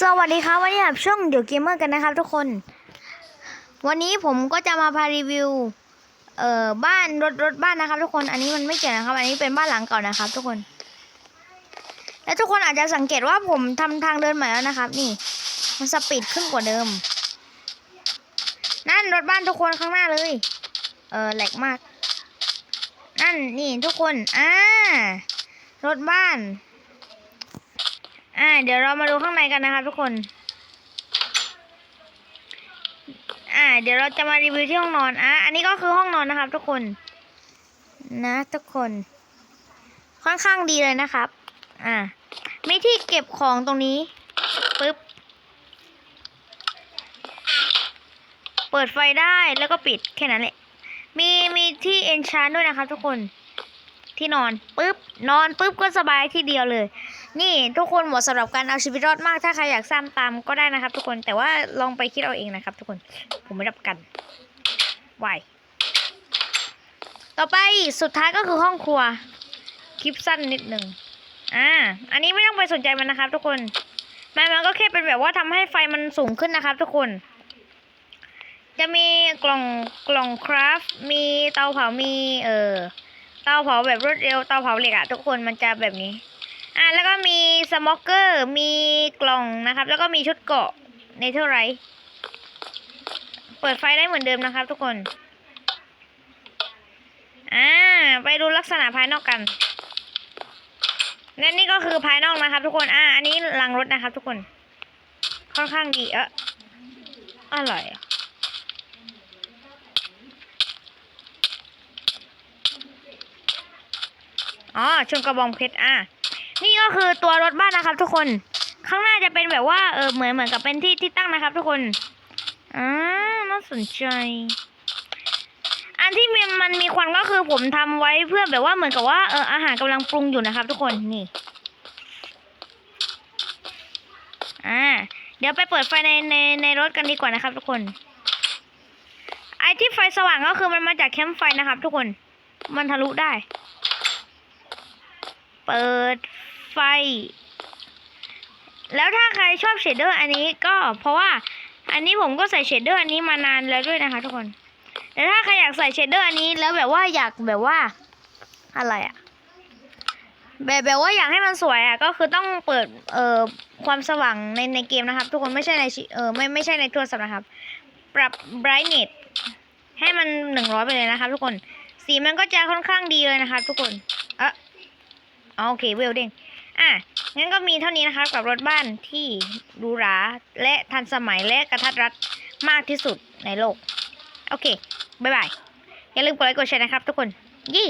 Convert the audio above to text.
สวัสดีครับวันนี้กับช่องเดี๋ยวเกมเมอร์กันนะครับทุกคน วันนี้ผมก็จะมาพารีวิวเอ่อบ้านรถรถบ้านนะครับ ทุกคนอันนี้มันไม่เกี่ยวนะครับ อันนี้เป็นบ้านหลังเก่านะครับ ทุกคน และทุกคนอาจจะสังเกตว่าผมทำทางเดินใหม่แล้วนะครับ นี่มันสปีดขึ้นกว่าเดิม นั่นรถบ้านทุกคนข้างหน้าเลย เออแหลกมาก นั่นนี่ทุกคนอ่ารถบ้าน อ่า เดี๋ยวเรามาดูข้างในกันนะครับทุกคน อ่า เดี๋ยวเราจะมารีวิวที่ห้องนอน อะ อันนี้ก็คือห้องนอนนะครับ ทุกคน นะทุกคน ค่อนข้างดีเลยนะครับ อ่า มีที่เก็บของตรงนี้ ปึ๊บ เปิดไฟได้แล้วก็ปิดแค่นั้นแหละ มี มีที่เอนชานด้วยนะครับ ทุกคน ที่นอนปุ๊บ นอนปุ๊บ ก็สบายที่เดียวเลย นี่ทุกคนเหมาะสำหรับการเอาชีวิตรอดมาก ถ้าใครอยากสร้างตามก็ได้นะครับ ทุกคนแต่ว่าลองไปคิดเอาเองนะครับ ทุกคนผมไม่รับประกันวายต่อไปสุดท้ายก็คือห้องครัวคลิปสั้นนิดหนึ่งอ่าอันนี้ไม่ต้องไปสนใจมันนะครับ ทุกคนมันมันก็แค่เป็นแบบว่าทำให้ไฟมันสูงขึ้นนะครับ ทุกคน จะมีกล่องกล่องคราฟมีเตาเผามี เอ่อเตาเผาแบบรวดเร็วเตาเผาเหล็กอะทุกคนมันจะแบบนี้ อะแล้วก็มีสโมอกเกอร์มีกล่องนะครับ แล้วก็มีชุดเกาะในเท่าไรเปิดไฟได้เหมือนเดิมนะครับ ทุกคนอ่าไปดูลักษณะภายนอกกันและนี่ก็คือภายนอกนะครับ ทุกคน อ่า อันนี้ลังรถนะครับ ทุกคน ค่อนข้างดีเอออร่อย อ๋อชนกระบองเพชร อะ นี่ก็คือตัวรถบ้านนะครับ ทุกคน ข้างหน้าจะเป็นแบบว่าเออเหมือนเหมือนกับเป็นที่ที่ตั้งนะครับ ทุกคนอ่าน่าสนใจ อันที่มีมันมีควันก็คือผมทำไว้เพื่อแบบว่าเหมือนกับว่าเอออาหารกำลังปรุงอยู่นะครับ ทุกคนนี่อ่าเดี๋ยวไปเปิดไฟในในในรถกันดีกว่านะครับ ทุกคน ไอที่ไฟสว่างก็คือมันมาจากแคมป์ไฟนะครับ ทุกคน มันทะลุได้ เปิด ไฟ แล้วถ้าใครชอบเชดเดอร์อันนี้ก็เพราะว่าอันนี้ผมก็ใส่เชดเดอร์อันนี้มานานแล้วด้วยนะคะทุกคน แต่ถ้าใครอยากใส่เชดเดอร์อันนี้แล้วแบบว่าอยากแบบว่าอะไรอะแบบแบบว่าอยากให้มันสวยอะก็คือต้องเปิดเอ่อความสว่างในในเกมนะครับ ทุกคนไม่ใช่ในชีเออไม่ไม่ใช่ในโทรศัพท์นะครับ ปรับ brightness ให้มันหนึ่งร้อยไปเลยนะครับ ทุกคนสีมันก็จะค่อนข้างดีเลยนะครับ ทุกคนเอะอ๋อโอเคเวลเด้ง อะงั้นก็มีเท่านี้นะคะกับรถบ้านที่หรูหราและทันสมัยและกระทัดรัดมากที่สุดในโลก โอเค บ๊ายบาย อย่าลืมกดไลค์กดแชร์นะครับทุกคน ยี่